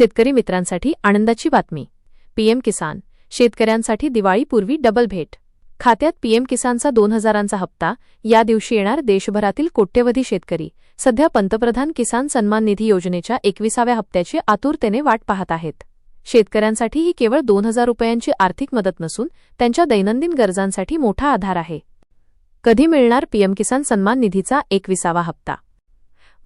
शेतकरी मित्रांसाठी आनंदाची बातमी. पीएम किसान. शेतकऱ्यांसाठी दिवाळीपूर्वी डबल भेट. खात्यात पीएम किसानचा दोन हजारांचा हप्ता. या दिवशी येणार देशभरातील कोट्यवधी शेतकरी. सध्या पंतप्रधान किसान सन्मान निधी योजनेच्या एकविसाव्या हप्त्याची आतुरतेने वाट पाहत आहेत. शेतकऱ्यांसाठी ही केवळ दोन हजार रुपयांची आर्थिक मदत नसून त्यांच्या दैनंदिन गरजांसाठी मोठा आधार आहे. कधी मिळणार पीएम किसान सन्मान निधीचा एकविसावा हप्ता?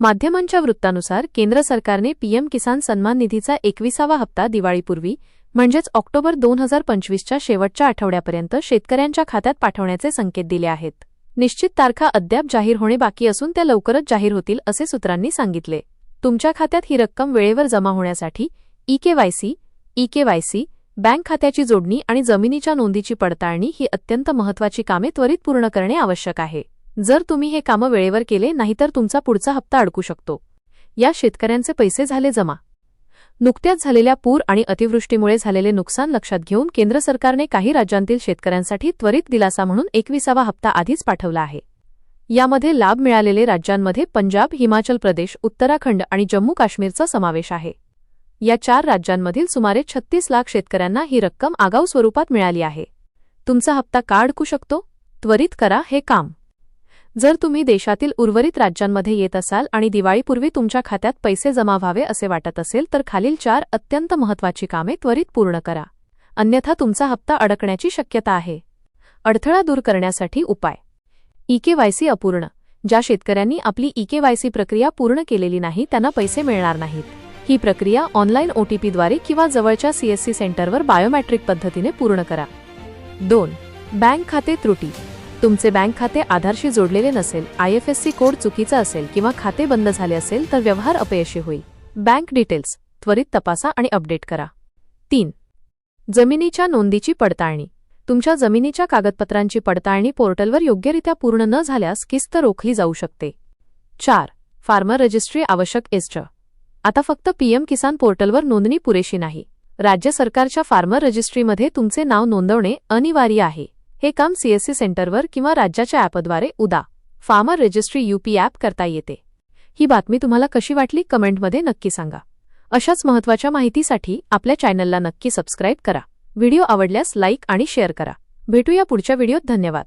माध्यमांच्या वृत्तानुसार केंद्र सरकारने पीएम किसान सन्मान निधीचा एकविसावा हप्ता दिवाळीपूर्वी म्हणजेच ऑक्टोबर दोन हजार पंचवीसच्या शेवटच्या आठवड्यापर्यंत शेतकऱ्यांच्या खात्यात पाठवण्याचे संकेत दिले आहेत. निश्चित तारखा अद्याप जाहीर होणे बाकी असून त्या लवकरच जाहीर होतील असे सूत्रांनी सांगितले. तुमच्या खात्यात ही रक्कम वेळेवर जमा होण्यासाठी ईकेवायसी ईकेवायसी बँक खात्याची जोडणी आणि जमिनीच्या नोंदीची पडताळणी ही अत्यंत महत्त्वाची कामे त्वरित पूर्ण करणे आवश्यक आहे. जर तुम्ही हे कामं वेळेवर केले नाहीतर तुमचा पुढचा हप्ता अडकू शकतो. या शेतकऱ्यांचे पैसे झाले जमा. नुकत्याच झालेल्या पूर आणि अतिवृष्टीमुळे झालेले नुकसान लक्षात घेऊन केंद्र सरकारने काही राज्यांतील शेतकऱ्यांसाठी त्वरित दिलासा म्हणून एकविसावा हप्ता आधीच पाठवला आहे. यामध्ये लाभ मिळालेले राज्यांमध्ये पंजाब हिमाचल प्रदेश उत्तराखंड आणि जम्मू काश्मीरचा समावेश आहे. या चार राज्यांमधील सुमारे छत्तीस लाख शेतकऱ्यांना ही रक्कम आगाऊ स्वरूपात मिळाली आहे. तुमचा हप्ता का अडकू शकतो? त्वरित करा हे काम. जर तुम्ही देशातील उर्वरित राज्यांमध्ये येत असाल आणि दिवाळीपूर्वी तुमच्या खात्यात पैसे जमा व्हावे असे वाटत असेल तर खालील चार अत्यंत महत्त्वाची कामे त्वरित पूर्ण करा. अन्यथा तुमचा हप्ता अडकण्याची शक्यता आहे. अडथळा दूर करण्यासाठी उपाय. ईकेवायसी अपूर्ण. ज्या शेतकऱ्यांनी आपली ईकेवायसी प्रक्रिया पूर्ण केलेली नाही त्यांना पैसे मिळणार नाहीत. ही प्रक्रिया ऑनलाईन ओटीपीद्वारे किंवा जवळच्या सीएससी सेंटरवर बायोमॅट्रिक पद्धतीने पूर्ण करा. दोन. बँक खाते त्रुटी. तुमचे बँक खाते आधारशी जोडलेले नसेल आयएफएससी कोड चुकीचा असेल किंवा खाते बंद झाले असेल तर व्यवहार अपयशी होईल. बँक डिटेल्स त्वरित तपासा आणि अपडेट करा. तीन. जमिनीच्या नोंदीची पडताळणी. तुमच्या जमिनीच्या कागदपत्रांची पडताळणी पोर्टलवर योग्यरित्या पूर्ण न झाल्यास किस्त रोखली जाऊ शकते. चार. फार्मर रजिस्ट्री आवश्यक एस्ट आता फक्त पीएम किसान पोर्टलवर नोंदणी पुरेशी नाही. राज्य सरकारच्या फार्मर रजिस्ट्रीमध्ये तुमचे नाव नोंदवणे अनिवार्य आहे. हे काम सीएससी सेंटरवर किंवा राज्याच्या ॲपद्वारे उदा. फार्मर रजिस्ट्री यूपी ॲप करता येते. ही बातमी तुम्हाला कशी वाटली कमेंटमध्ये नक्की सांगा. अशाच महत्त्वाच्या माहितीसाठी आपल्या चॅनलला नक्की सबस्क्राईब करा. व्हिडिओ आवडल्यास लाईक आणि शेअर करा. भेटूया पुढच्या व्हिडिओत. धन्यवाद.